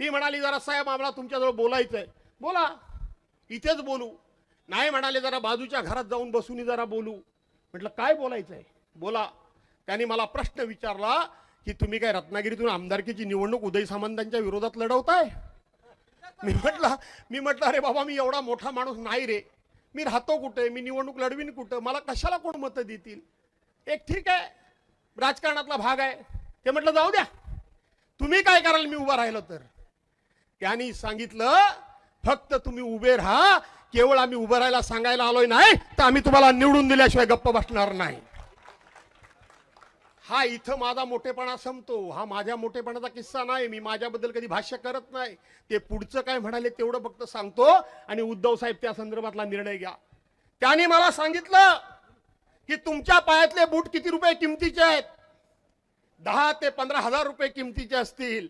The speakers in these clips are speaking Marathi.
ती म्हणाली जरा साहेब आम्हाला तुमच्याजवळ बोलायचं आहे बोला. इथेच बोलू. नाही म्हणाले जरा बाजूच्या घरात जाऊन बसून जरा बोलू. म्हटलं काय बोलायचं आहे बोला. त्यांनी मला प्रश्न विचारला की तुम्ही काय रत्नागिरीतून आमदारकीची निवडणूक उदय सामंतांच्या विरोधात लढवताय? मी म्हटलं मी म्हटलं अरे बाबा मी एवढा मोठा माणूस नाही रे. मी राहतो कुठे? मी निवडणूक लढवीन कुठं? मला कशाला कोण मतं देतील? एक ठीक आहे. राजकारणातला भाग आहे. ते म्हटलं जाऊ द्या. तुम्ही काय कराल? मी उभा राहिलो तर. त्यांनी सांगितलं फक्त तुम्ही उभे राहा. केवळ आम्ही उभं राहायला सांगायला आलोय नाही तर आम्ही तुम्हाला निवडून दिल्याशिवाय गप्प बसणार नाही. हा इथं माझा मोठेपणा संपतो. हा माझ्या मोठेपणाचा किस्सा नाही. मी माझ्याबद्दल कधी भाष्य करत नाही. ते पुढचं काय म्हणाले तेवढं फक्त सांगतो आणि उद्धव साहेब त्या संदर्भातला निर्णय घ्या. त्याने मला सांगितलं की तुमच्या पायातले बूट किती रुपये किमतीचे आहेत? दहा ते पंधरा हजार रुपये किमतीचे असतील.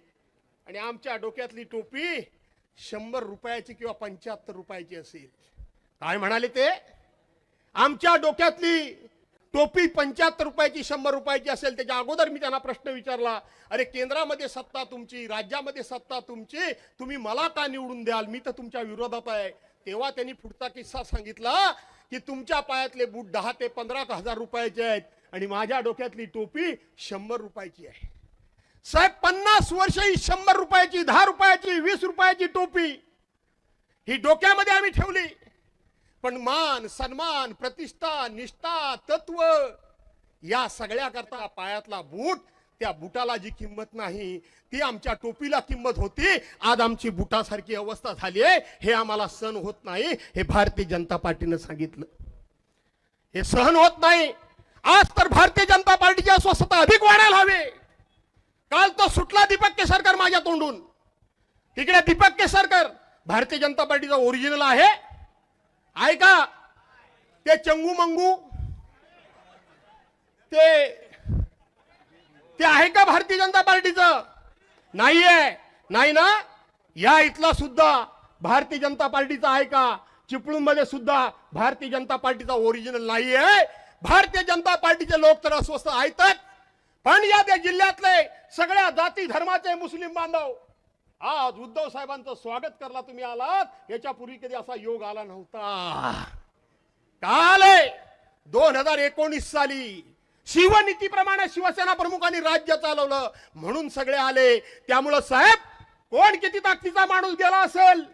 आणि आमच्या डोक्यातली टोपी शंभर रुपयाची किंवा पंच्याहत्तर रुपयाची असेल. काय म्हणाले ते? आमच्या डोक्यातली टोपी पंच्याहत्तर रुपयाची शंभर रुपयाची असेल त्याच्या अगोदर मी त्यांना प्रश्न विचारला अरे केंद्रामध्ये सत्ता तुमची राज्यामध्ये सत्ता तुमची तुम्ही मला का निवडून द्याल? मी तर तुमच्या विरोधात आहे. तेव्हा त्यांनी पुढचा किस्सा सांगितला की तुमच्या पायातले बूट दहा ते पंधरा हजार रुपयाचे आहेत आणि माझ्या डोक्यातली टोपी शंभर रुपयाची आहे. साहेब पन्नास वर्ष ही शंभर रुपयाची दहा रुपयाची वीस रुपयाची टोपी ही डोक्यामध्ये आम्ही ठेवली. पण मान सन्मान प्रतिष्ठा निष्ठा तत्व या सगळ्याकरता पायातला बूट त्या बुटाला जी किंमत नाही ती आमच्या टोपीला किंमत होती. आज आमची बुटासारखी अवस्था झाली आहे. हे आम्हाला सहन होत नाही हे भारतीय जनता पार्टीनं सांगितलं. हे सहन होत नाही. आज तर भारतीय जनता पार्टीची अस्वस्थता अधिक वाढायला हवी. तो सुटला दीपक केसरकर माझ्या तोंडून. तिकडे दीपक केसरकर भारतीय जनता पार्टीचा ओरिजिनल आहे. ऐका ते चंगू मंगू ते ते आहे का भारतीय जनता पार्टीचं? नाहीये. नाही ना? या इथला सुद्धा भारतीय जनता पार्टीचा आहे का? चिपळूणमध्ये सुद्धा भारतीय जनता पार्टीचा ओरिजिनल नाहीये. भारतीय जनता पार्टीचे लोक तर अस्वस्थ आहेतच. पण या त्या जिल्ह्यातले सगळ्या जाती धर्माचे मुस्लिम बांधव आज उद्धव साहेबांचं स्वागत करला तुम्ही आलात याच्यापूर्वी कधी असा योग आला नव्हता. काल दोन हजार एकोणीस साली शिवनीतीप्रमाणे शिवसेना प्रमुखांनी राज्य चालवलं म्हणून सगळे आले. त्यामुळं साहेब कोण किती ताकदीचा माणूस गेला असेल?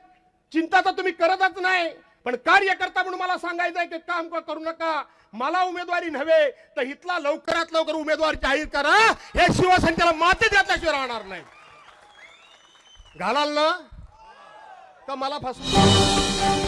चिंता तर तुम्ही करतच नाही. पण कार्यकर्ता म्हणून मला सांगायचंय की काम का करू नका. मला उमेदवारी नव्हे तर इथला लवकरात लवकर उमेदवार जाहीर करा. हे शिवसेनेला माते देतल्याशिवाय राहणार नाही. घालाल ना? का मला फसवून